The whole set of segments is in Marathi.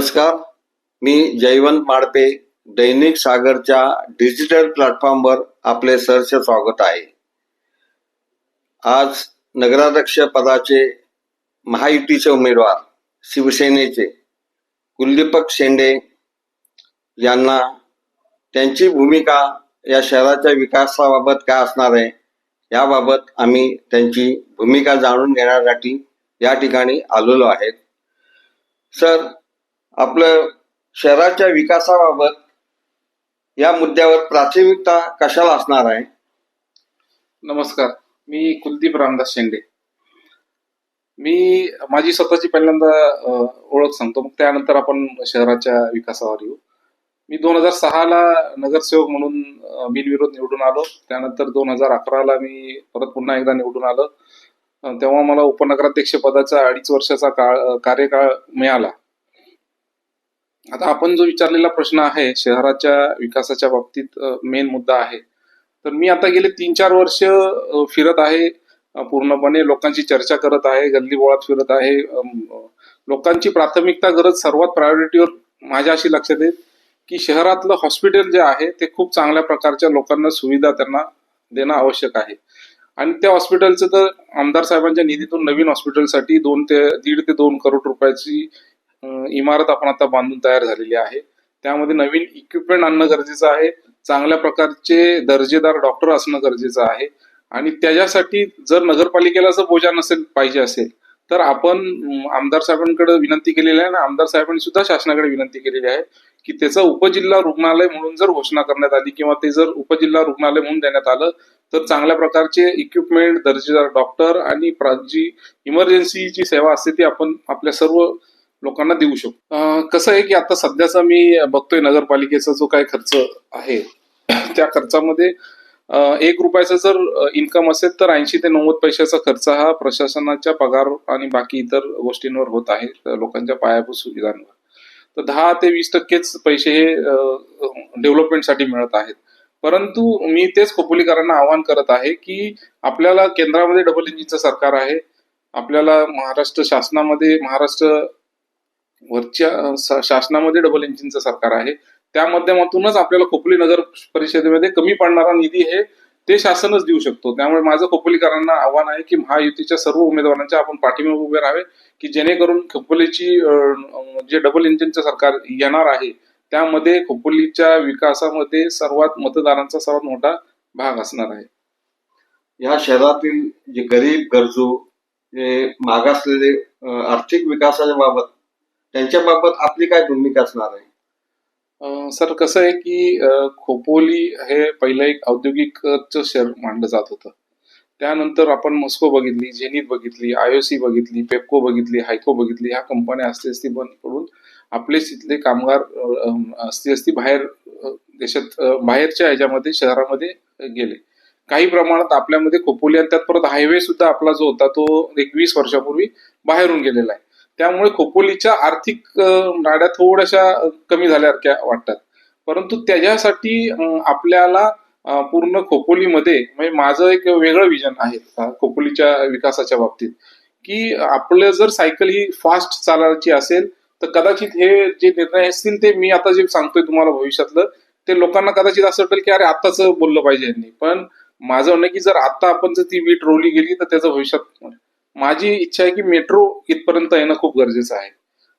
नमस्कार. मी जयवंत माडपे दैनिक सागरच्या डिजिटल प्लॅटफॉर्मवर आपले सहर्ष स्वागत आहे. आज नगराध्यक्ष पदाचे महायुतीचे उमेदवार शिवसेनेचे कुलदीपक शेंडे यांना त्यांची भूमिका या शहराच्या विकासाबाबत काय असणार आहे याबाबत आम्ही त्यांची भूमिका जाणून घेण्यासाठी या ठिकाणी आलेलो आहेत. सर आपलं शहराच्या विकासाबाबत या मुद्द्यावर प्राथमिकता कशाला असणार आहे? नमस्कार. मी कुलदीप रामदास शेंडे. मी माझी स्वतःची पहिल्यांदा ओळख सांगतो. मग त्यानंतर आपण शहराच्या विकासावर येऊ. मी दोन हजार सहाला नगरसेवक म्हणून बिनविरोध निवडून आलो. त्यानंतर दोन हजार अकराला मी परत पुन्हा एकदा निवडून आलो. तेव्हा मला उपनगराध्यक्ष पदाचा अडीच वर्षाचा काळ कार्यकाळ मिळाला. आता आपण जो विचारलेला प्रश्न आहे शहराच्या विकासाच्या बाबतीत मेन मुद्दा आहे. तर मी आता गेले तीन चार वर्ष फिरत आहे. पूर्णपणे लोकांची चर्चा करत आहे गल्ली बोळात फिरत आहे. लोकांची प्राथमिकता गरज सर्वात प्रायोरिटीवर माझ्या अशी लक्षात येत की शहरातलं हॉस्पिटल जे आहे ते खूप चांगल्या प्रकारच्या लोकांना सुविधा त्यांना देणं आवश्यक आहे. आणि त्या हॉस्पिटलचं तर आमदार साहेबांच्या निधीतून नवीन हॉस्पिटलसाठी दोन ते दीड ते दोन करोड रुपयाची इमारत आपण आता बांधून तयार झालेली आहे. त्यामध्ये नवीन इक्विपमेंट आणणं गरजेचं आहे. चांगल्या प्रकारचे दर्जेदार डॉक्टर असणं गरजेचं आहे. आणि त्याच्यासाठी जर नगरपालिकेला जर बोजा नसेल पाहिजे असेल तर आपण आमदार साहेबांकडे विनंती केलेली आहे आणि आमदार साहेबांनी सुद्धा शासनाकडे विनंती केलेली आहे की त्याचं उपजिल्हा रुग्णालय म्हणून जर घोषणा करण्यात आली किंवा ते जर उपजिल्हा रुग्णालय म्हणून देण्यात आलं तर चांगल्या प्रकारचे इक्विपमेंट दर्जेदार डॉक्टर आणि जी इमर्जन्सीची सेवा असते ती आपण आपल्या सर्व लोकांना देऊ शकतो कसं आहे की आता सध्याचा मी बघतोय नगरपालिकेचा जो काही खर्च आहे त्या खर्चामध्ये एक रुपयाचा जर इन्कम असेल तर ऐंशी ते नव्वद पैशाचा खर्च हा प्रशासनाच्या पगार आणि बाकी इतर गोष्टींवर होत आहे लोकांच्या पायाभूत सुविधांवर. तर दहा ते वीस टक्केच पैसे हे डेव्हलपमेंटसाठी मिळत आहेत. परंतु मी तेच खोपोलीकरांना आवाहन करत आहे की आपल्याला केंद्रामध्ये डबल इंजिनचं सरकार आहे आपल्याला महाराष्ट्र शासनामध्ये महाराष्ट्र वरच्या शासनामध्ये डबल इंजिनचं सरकार आहे. त्या माध्यमातूनच आपल्याला खोपोली नगर परिषदेमध्ये कमी पडणारा निधी हे ते शासनच देऊ शकतो. त्यामुळे माझं खोपोलीकरांना आव्हान आहे की महायुतीच्या सर्व उमेदवारांच्या आपण पाठिंबा उभे राहावे की जेणेकरून खोपोलीची जे डबल इंजिनचं सरकार येणार आहे त्यामध्ये खोपोलीच्या विकासामध्ये सर्वात मतदारांचा सर्वात मोठा भाग असणार आहे. या शहरातील जे गरीब गरजू जे मागासलेले आर्थिक विकासाच्या बाबत त्यांच्याबाबत आपली काय भूमिका असणार आहे? सर कसं आहे की खोपोली हे पहिलं एक औद्योगिक शहर मानलं जात होतं. त्यानंतर आपण मस्को बघितली झेनित बघितली आयओसी बघितली पेप्को बघितली हायको बघितली ह्या कंपन्या असती असती बंद पडून आपले तिथले कामगार असती असती बाहेर देशात बाहेरच्या ह्याच्यामध्ये शहरामध्ये गेले. काही प्रमाणात आपल्यामध्ये खोपोली आणि त्यात परत हायवे सुद्धा आपला जो होता तो एक वीस वर्षापूर्वी बाहेरून गेलेला आहे. त्यामुळे खोपोलीच्या आर्थिक नाड्या थोड्याशा कमी झाल्यासारख्या वाटतात. परंतु त्याच्यासाठी आपल्याला पूर्ण खोपोलीमध्ये म्हणजे माझं एक वेगळं विजन आहे खोपोलीच्या विकासाच्या बाबतीत. की आपलं जर सायकल ही फास्ट चालायची असेल तर कदाचित हे जे निर्णय असतील ते मी आता जे सांगतोय तुम्हाला भविष्यातलं ते लोकांना कदाचित असं वाटेल की अरे आताच बोललं पाहिजे यांनी. पण माझं म्हणणं की जर आता आपण जर ती वीट रोवली गेली तर त्याचं भविष्यात माझी इच्छा आहे की मेट्रो इथपर्यंत येणं खूप गरजेचं आहे.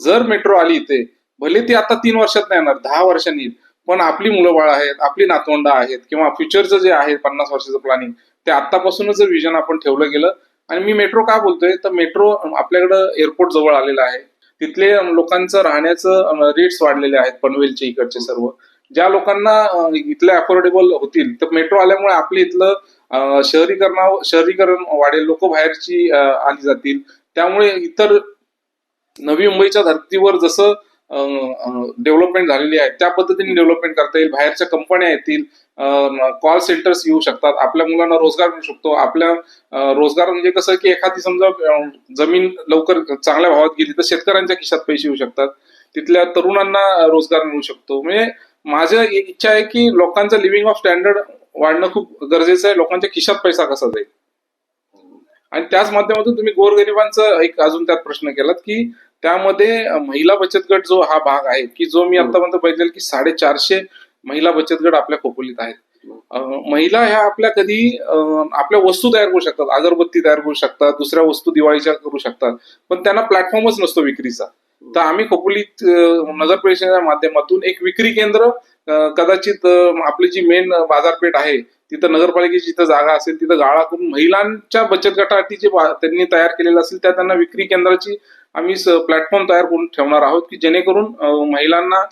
जर मेट्रो आली इथे भले ती आता तीन वर्षात नाही येणार दहा वर्षांनी येईल पण आपली मुलं बाळ आहेत आपली नातवंड आहेत किंवा फ्युचरचं जे आहे पन्नास वर्षाचं प्लॅनिंग ते आतापासूनच विजन आपण ठेवलं गेलं आणि मी मेट्रो का बोलतोय? तर मेट्रो आपल्याकडं एअरपोर्ट जवळ आलेला आहे. तिथले लोकांचं राहण्याचं रेट्स वाढलेले आहेत पनवेलचे इकडचे सर्व. ज्या लोकांना इथले अफोर्डेबल होतील तर मेट्रो आल्यामुळे आपले इथलं शहरीकरणा शहरीकरण वाढेल लोक बाहेरची आली जातील. त्यामुळे इतर नवी मुंबईच्या धर्तीवर जसं डेव्हलपमेंट झालेली आहे त्या पद्धतीने डेव्हलपमेंट करता येईल. बाहेरच्या कंपन्या येतील कॉल सेंटर्स येऊ शकतात. आपल्या मुलांना रोजगार मिळू शकतो. आपल्या रोजगार म्हणजे कसं की एखादी समजा जमीन लवकर चांगल्या भावात गेली तर शेतकऱ्यांच्या खिशात पैसे येऊ शकतात. तिथल्या तरुणांना रोजगार मिळू शकतो. म्हणजे माझ्या इच्छा आहे की लोकांचा लिव्हिंग ऑफ स्टँडर्ड वाढणं खूप गरजेचं आहे. लोकांच्या खिशात पैसा कसा जाईल? आणि त्याच माध्यमातून तुम्ही गोरगरिबांचा एक अजून त्यात प्रश्न केलात की त्यामध्ये महिला बचत गट जो हा भाग आहे की जो मी हम्म. आतापर्यंत पाहिजे की साडेचारशे महिला बचत गट आपल्या खोपोलीत आहेत. अ, महिला ह्या आपल्या कधी आपल्या वस्तू तयार करू शकतात. अगरबत्ती तयार करू शकतात दुसऱ्या वस्तू दिवाळीच्या करू शकतात. पण त्यांना प्लॅटफॉर्मच नसतो विक्रीचा. तर आम्ही खोपोलीत नगर परिषदेच्या माध्यमातून एक विक्री केंद्र कदाचित आपली जी मेन बाजारपेठ आहे तिथं नगरपालिकेची जिथं जागा असेल तिथं गाळा करून महिलांच्या बचत गटासाठी जे त्यांनी तयार केलेलं असेल त्या त्यांना विक्री केंद्राची आम्ही प्लॅटफॉर्म तयार करून ठेवणार आहोत की जेणेकरून महिलांना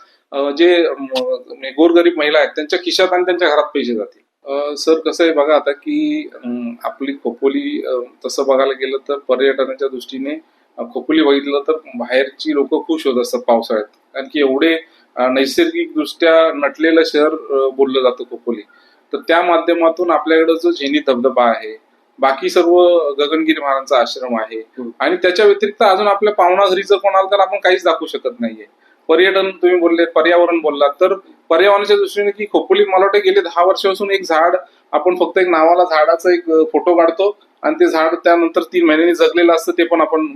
जे म्हणजे गोरगरीब महिला आहेत त्यांच्या खिशात आणि त्यांच्या घरात पैसे जातील. सर कसं आहे बघा आता की आपली खोपोली तसं बघायला गेलं तर पर्यटनाच्या दृष्टीने खोपोली बघितलं तर बाहेरची लोक खुश होत असतात पावसाळ्यात. कारण की एवढे नैसर्गिकदृष्ट्या नटलेलं शहर बोललं जातं खोपोली तर त्या माध्यमातून आपल्याकडे जो झेनी धबधबा आहे बाकी सर्व गगनगिरी महाराजांचा आश्रम आहे. आणि त्याच्या व्यतिरिक्त अजून आपल्या पाहुणा घरी जर कोणाला तर आपण काहीच दाखवू शकत नाहीये. पर्यटन तुम्ही बोलले पर्यावरण बोललात तर पर्यावरणाच्या दृष्टीने की खोपोली मला वाटतं गेले दहा वर्षापासून एक झाड आपण फक्त एक नावाला झाडाचा एक फोटो काढतो आणि ते झाड त्यानंतर तीन महिन्यांनी जगलेलं असतं ते पण आपण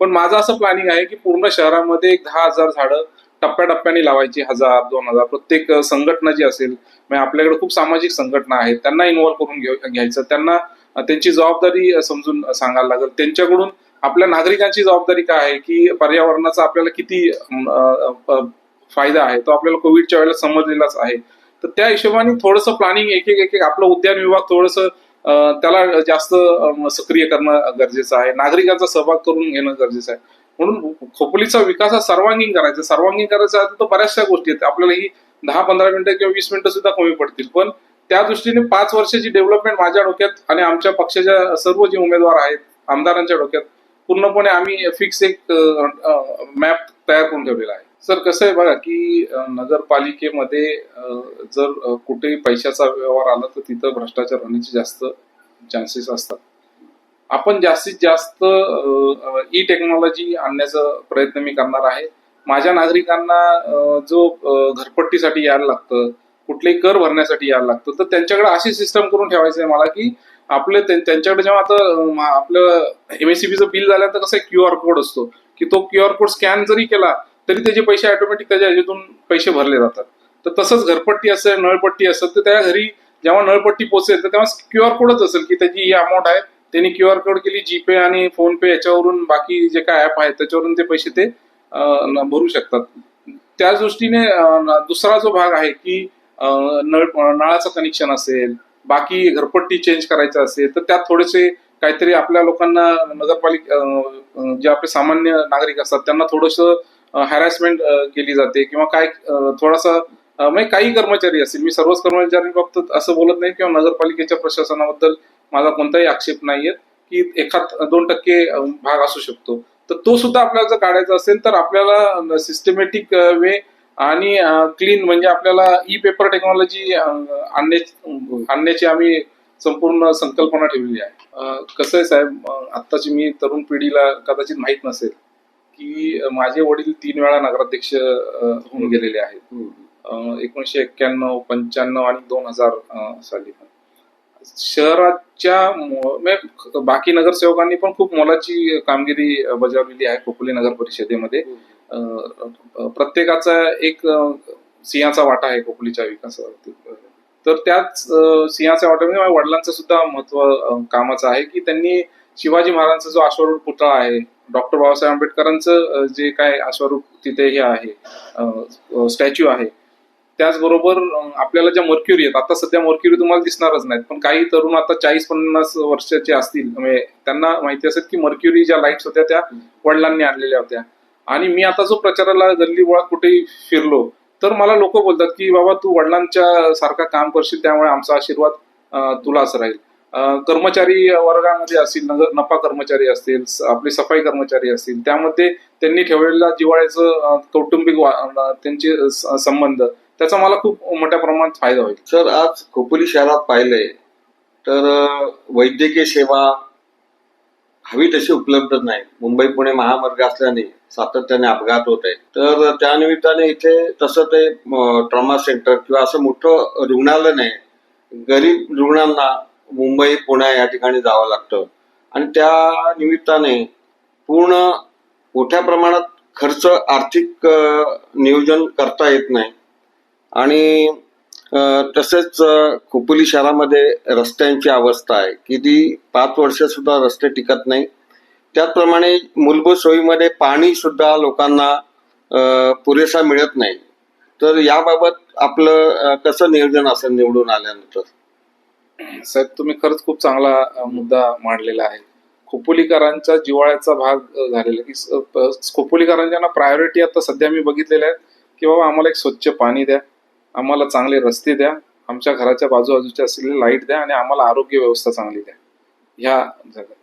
पण माझं असं प्लॅनिंग आहे की पूर्ण शहरामध्ये एक दहा हजार झाडं टप्प्याटप्प्याने लावायची हजार दोन हजार. प्रत्येक संघटना जी असेल म्हणजे आपल्याकडे खूप सामाजिक संघटना आहेत त्यांना इन्व्हॉल्व्ह करून घ्यायचं. त्यांना त्यांची जबाबदारी समजून सांगायला लागेल. त्यांच्याकडून आपल्या नागरिकांची जबाबदारी काय आहे की पर्यावरणाचा आपल्याला किती फायदा आहे तो आपल्याला कोविडच्या वेळेला समजलेलाच आहे. तर त्या हिशोबाने थोडंसं प्लॅनिंग एक एक एक आपलं उद्यान विभाग थोडंसं त्याला जास्त सक्रिय करणं गरजेचं आहे. नागरिकांचा सहभाग करून घेणं गरजेचं आहे. म्हणून खोपोलीचा विकास हा सर्वांगीण करायचा. सर्वांगीण करायचा तर बऱ्याचशा गोष्टी आहेत. आपल्याला ही दहा पंधरा मिनिटं किंवा वीस मिनिटं सुद्धा कमी पडतील. पण त्या दृष्टीने पाच वर्षाची डेव्हलपमेंट माझ्या डोक्यात आणि आमच्या पक्षाच्या सर्व जे उमेदवार आहेत आमदारांच्या डोक्यात पूर्णपणे आम्ही फिक्स एक मॅप तयार करून ठेवलेला आहे. सर कसं आहे बघा की नगरपालिकेमध्ये जर कुठेही पैशाचा व्यवहार आला तर तिथं भ्रष्टाचार होण्याचे जास्त चान्सेस असतात. आपण जास्तीत जास्त ई टेक्नॉलॉजी आणण्याचा प्रयत्न मी करणार आहे. माझ्या नागरिकांना जो घरपट्टीसाठी यायला लागतं कुठलेही कर भरण्यासाठी यायला लागतं तर त्यांच्याकडे अशी सिस्टम करून ठेवायचं आहे मला की आपले त्यांच्याकडे जेव्हा आता आपलं एमएससीबीचं बिल झाल्यानंतर कसं क्यू आर कोड असतो की तो क्यू आर कोड स्कॅन जरी केला तरी त्याचे पैसे ऑटोमॅटिक त्याच्या ह्याच्यातून पैसे भरले जातात. तर तसंच घरपट्टी असेल नळपट्टी असेल तर त्या घरी जेव्हा नळपट्टी पोचेल तर तेव्हा क्यू आर कोडच असेल की त्याची ही अमाऊंट आहे त्यांनी क्यू आर कोड केली जीपे आणि फोन पे याच्यावरून बाकी जे काय ऍप आहेत त्याच्यावरून ते पैसे ते भरू शकतात. त्याच दृष्टीने दुसरा जो भाग आहे की नळ नळाचं कनेक्शन असेल बाकी घरपट्टी चेंज करायचं असेल तर त्यात थोडेसे काहीतरी आपल्या लोकांना नगरपालिका जे आपले सामान्य नागरिक असतात त्यांना थोडस हॅरॅसमेंट केली जाते किंवा काय थोडासा म्हणजे काही कर्मचारी असतील मी सर्वच कर्मचारी बाबतीत असं बोलत नाही किंवा नगरपालिकेच्या प्रशासनाबद्दल माझा कोणताही आक्षेप नाहीये की एखाद दोन टक्के भाग असू शकतो. तर तो सुद्धा आपल्याला जर काढायचा असेल तर आपल्याला सिस्टमॅटिक वे आणि क्लीन म्हणजे आपल्याला ई पेपर टेक्नॉलॉजी आणण्याची आम्ही संपूर्ण संकल्पना ठेवलेली आहे. कसं आहे साहेब आत्ताची मी तरुण पिढीला कदाचित माहीत नसेल की माझे वडील तीन वेळा नगराध्यक्ष होऊन गेलेले आहेत. अं, एकोणीसशे एक्क्याण्णव पंच्याण्णव आणि दोन हजार साली. पण शहराच्या म्हणजे बाकी नगरसेवकांनी पण खूप मोलाची कामगिरी बजावलेली आहे खोपोली नगर परिषदेमध्ये. अं, प्रत्येकाचा एक सिंहाचा वाटा आहे खोपोलीच्या विकासावरती. तर त्याच सिंहाच्या वाट्यामध्ये माझ्या वडिलांचं सुद्धा महत्त्व कामाचं आहे की त्यांनी शिवाजी महाराजांचा जो अश्वारूढ पुतळा आहे डॉक्टर बाबासाहेब आंबेडकरांचं जे काय अश्वारूढ तिथे हे आहे स्टॅच्यू आहे त्याचबरोबर आपल्याला ज्या मर्क्युरी आहेत आता सध्या मर्क्युरी तुम्हाला दिसणारच नाहीत. पण काही तरुण आता चाळीस पन्नास वर्षाचे असतील. म्हणजे त्यांना माहिती असेल की मर्क्युरी ज्या लाईट्स होत्या त्या वडिलांनी आणलेल्या होत्या. आणि मी आता जो प्रचाराला गल्ली बोळा कुठेही फिरलो तर मला लोक बोलतात की बाबा तू वडिलांच्या सारखा काम करशील त्यामुळे आमचा आशीर्वाद तुलाच राहील. कर्मचारी वर्गामध्ये असतील नगर नफा कर्मचारी असतील आपले सफाई कर्मचारी असतील त्यामध्ये त्यांनी ठेवलेल्या जिवाळ्याचं कौटुंबिक त्यांचे संबंध. त्याचा मला खूप मोठ्या प्रमाणात फायदा होईल. सर आज खोपोली शहरात पाहिलंय तर वैद्यकीय सेवा हवी तशी उपलब्ध नाही. मुंबई पुणे महामार्ग असल्याने सातत्याने अपघात होत आहे तर त्या निमित्ताने इथे तसं ते ट्रॉमा सेंटर किंवा असं मोठं रुग्णालय नाही गरीब रुग्णांना मुंबई पुणे या ठिकाणी जावं लागतं. आणि त्या निमित्ताने पूर्ण मोठ्या प्रमाणात खर्च आर्थिक नियोजन करता येत नाही. आणि तसेच अ, खोपोली शहरामध्ये रस्त्यांची अवस्था आहे की ती पाच वर्ष सुद्धा रस्ते टिकत नाही. त्याचप्रमाणे मूलभूत सोयीमध्ये पाणी सुद्धा लोकांना पुरेसा मिळत नाही. तर याबाबत आपलं कसं नियोजन असेल निवडून आल्यानंतर? साहेब तुम्ही खरंच खूप चांगला मुद्दा मांडलेला आहे. खोपोलीकरांचा जिव्हाळ्याचा भाग झालेला की खोपोलीकरांच्या ना प्रायोरिटी आता सध्या मी बघितलेल्या आहेत की बाबा आम्हाला एक स्वच्छ पाणी द्या. आम्हाला चांगले रस्ते द्या. आमच्या घराच्या बाजूबाजूच्या असलेले लाइट द्या आणि आम्हाला आरोग्य व्यवस्था चांगली द्या. ह्या जगात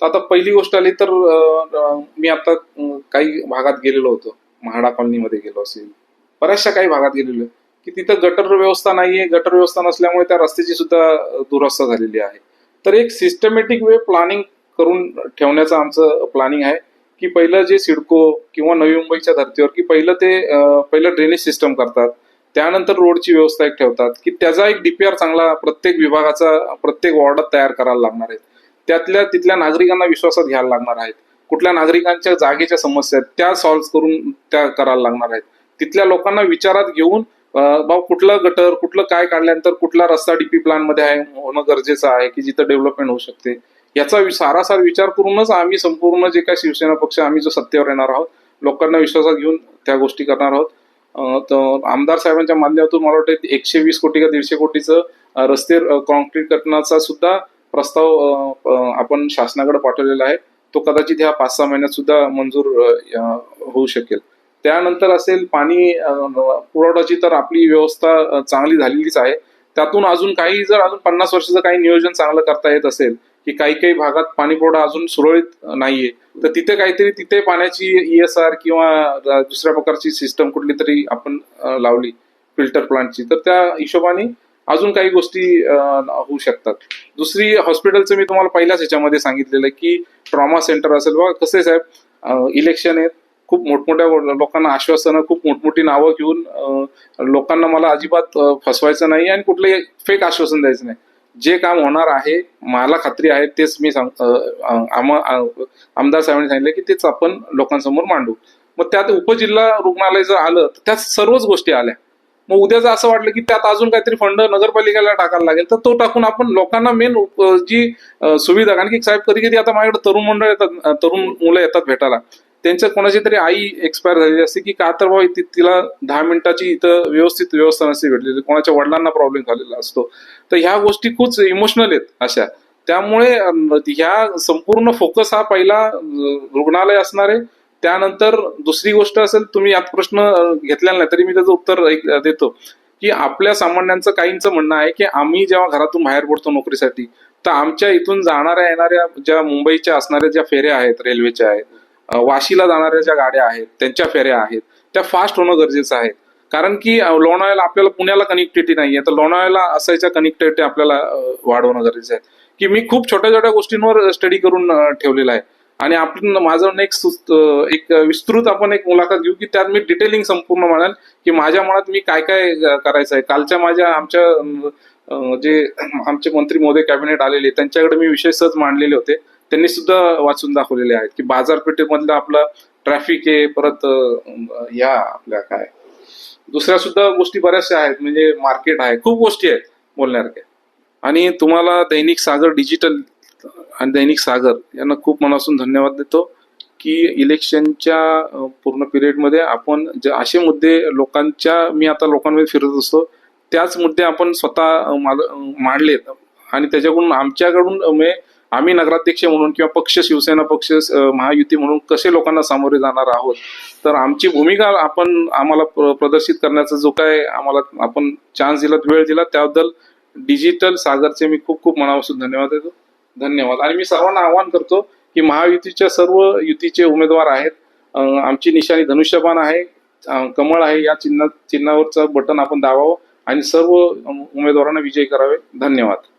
तर आता पहिली गोष्ट आली तर मी आता काही भागात गेलेलो होतो. म्हाडा कॉलनीमध्ये गेलो असेल. बऱ्याचशा काही भागात गेलेलो. की तिथं गटर व्यवस्था नाहीये. गटर व्यवस्था नसल्यामुळे त्या रस्त्याची सुद्धा दुरवस्था झालेली आहे. तर एक सिस्टमॅटिक वे प्लॅनिंग करून ठेवण्याचं आमचं प्लॅनिंग आहे. की पहिलं जे सिडको किंवा नवी मुंबईच्या धर्तीवर की पहिलं ते पहिलं ड्रेनेज सिस्टम करतात. त्यानंतर रोडची व्यवस्था एक ठेवतात की त्याचा एक डीपीआर चांगला प्रत्येक विभागाचा प्रत्येक वॉर्डात तयार करायला लागणार आहे त्यातल्या तिथल्या नागरिकांना विश्वासात घ्यायला लागणार आहेत. कुठल्या नागरिकांच्या जागेच्या समस्या आहेत त्या सॉल्व्ह करून त्या करायला लागणार आहेत. तिथल्या लोकांना विचारात घेऊन अं, भाऊ कुठलं गटर कुठलं काय काढल्यानंतर कुठला रस्ता डीपी प्लॅनमध्ये आहे होणं गरजेचं आहे की जिथं डेव्हलपमेंट होऊ शकते? याचा सारासार विचार करूनच आम्ही संपूर्ण जे काय शिवसेना पक्ष आम्ही जो सत्तेवर येणार आहोत लोकांना विश्वासात घेऊन त्या गोष्टी करणार आहोत. तर आमदार साहेबांच्या माध्यमातून मला वाटतं एकशे वीस कोटी का दीडशे कोटीचं रस्ते कॉन्क्रीट करण्याचा सुद्धा प्रस्ताव आपण शासनाकडे पाठवलेला आहे. तो कदाचित ह्या पाच सहा महिन्यात सुद्धा मंजूर होऊ शकेल. त्यानंतर असेल पाणी पुरवठ्याची तर आपली व्यवस्था चांगली झालेलीच आहे. त्यातून अजून काही जर अजून पन्नास वर्षाचं काही नियोजन चांगलं करता येत असेल की काही काही भागात पाणी पुरवठा अजून सुरळीत नाहीये. तर तिथे काहीतरी तिथे पाण्याची ईएसआर किंवा दुसऱ्या प्रकारची सिस्टम कुठली तरी आपण लावली फिल्टर प्लांटची तर त्या हिशोबाने अजून काही गोष्टी होऊ शकतात. दुसरी हॉस्पिटलचं मी तुम्हाला पहिल्याच ह्याच्यामध्ये सांगितलेलं आहे की ट्रॉमा सेंटर असेल. बघा कसे साहेब इलेक्शन आहेत. खूप मोठमोठ्या लोकांना आश्वासनं खूप मोठमोठी नावं घेऊन लोकांना मला अजिबात फसवायचं नाही आणि कुठलंही फेक आश्वासन द्यायचं नाही. जे काम होणार आहे मला खात्री आहे तेच मी सांग आमदार साहेबांनी सांगितलं की तेच आपण लोकांसमोर मांडू. मग त्यात उपजिल्हा रुग्णालय जर आलं तर त्यात सर्वच गोष्टी आल्या. मग उद्या जर असं वाटलं की त्यात अजून काहीतरी फंड नगरपालिकेला टाकायला लागेल तर तो टाकून आपण लोकांना मेन जी सुविधा कारण की साहेब कधी कधी आता माझ्याकडे तरुण मंडळ येतात तरुण मुलं येतात भेटायला. त्यांच्या कोणाची तरी आई एक्सपायर झालेली असते की का तर भाऊ तिला दहा मिनिटाची इथं व्यवस्थित व्यवस्था नसते भेटलेली कोणाच्या वडिलांना प्रॉब्लेम झालेला असतो. तर ह्या गोष्टी खूप इमोशनल आहेत अशा. त्यामुळे ह्या संपूर्ण फोकस हा पहिला रुग्णालय असणार आहे. त्यानंतर दुसरी गोष्ट असेल तुम्ही यात प्रश्न घेतलेला नाही तरी मी त्याचं उत्तर एक देतो. की आपल्या सामान्यांचं काहींचं म्हणणं आहे की आम्ही जेव्हा घरातून बाहेर पडतो नोकरीसाठी तर आमच्या इथून जाणाऱ्या येणाऱ्या ज्या मुंबईच्या असणाऱ्या ज्या फेऱ्या आहेत रेल्वेच्या आहेत वाशीला जाणाऱ्या ज्या गाड्या आहेत त्यांच्या फेऱ्या आहेत त्या फास्ट होणं गरजेचं आहे. कारण की लोणावळ्याला आपल्याला पुण्याला कनेक्टिव्हिटी नाहीये. तर लोणावळ्याला असायच्या कनेक्टिव्हिटी आपल्याला वाढवणं गरजेचं आहे. की मी खूप छोट्या छोट्या गोष्टींवर स्टडी करून ठेवलेलं ठेवलेला आहे. आणि आपण माझं एक एक विस्तृत आपण एक मुलाखत घेऊ की त्यात मी डिटेलिंग संपूर्ण म्हणाल की माझ्या मनात मी काय काय करायचं आहे. कालच्या माझ्या आमच्या जे आमचे मंत्री मोदी कॅबिनेट आलेले त्यांच्याकडे मी विषय सहज मांडलेले होते. त्यांनी सुद्धा वाचून दाखवलेले आहेत की बाजारपेठेमधलं आपलं ट्रॅफिक आहे परत या आपल्या काय दुसऱ्या सुद्धा गोष्टी बऱ्याचशा आहेत म्हणजे मार्केट आहे. खूप गोष्टी आहेत बोलण्यासारख्या. आणि तुम्हाला दैनिक सागर डिजिटल आणि दैनिक सागर यांना खूप मनापासून धन्यवाद देतो की इलेक्शनच्या पूर्ण पिरियडमध्ये आपण जे असे मुद्दे लोकांच्या मी आता लोकांमध्ये फिरत असतो त्याच मुद्दे आपण स्वतः माल- मांडलेत. आणि त्याच्याकडून आमच्याकडून म्हणजे आम्ही नगराध्यक्ष म्हणून किंवा पक्ष शिवसेना पक्ष महायुती म्हणून कसे लोकांना सामोरे जाणार आहोत? तर आमची भूमिका आपण आम्हाला प्रदर्शित करण्याचा जो काय आम्हाला आपण चान्स दिला वेळ दिला त्याबद्दल डिजिटल सागरचे मी खूप खूप मनापासून धन्यवाद देतो. धन्यवाद. आणि मी सर्वांना आवाहन करतो की महायुतीच्या सर्व युतीचे उमेदवार आहेत. आमची निशाणी धनुष्यबाण आहे. कमळ आहे. या चिन्ह चिन्हावरचं बटन आपण दाबावं आणि सर्व उमेदवारांना विजयी करावे. धन्यवाद.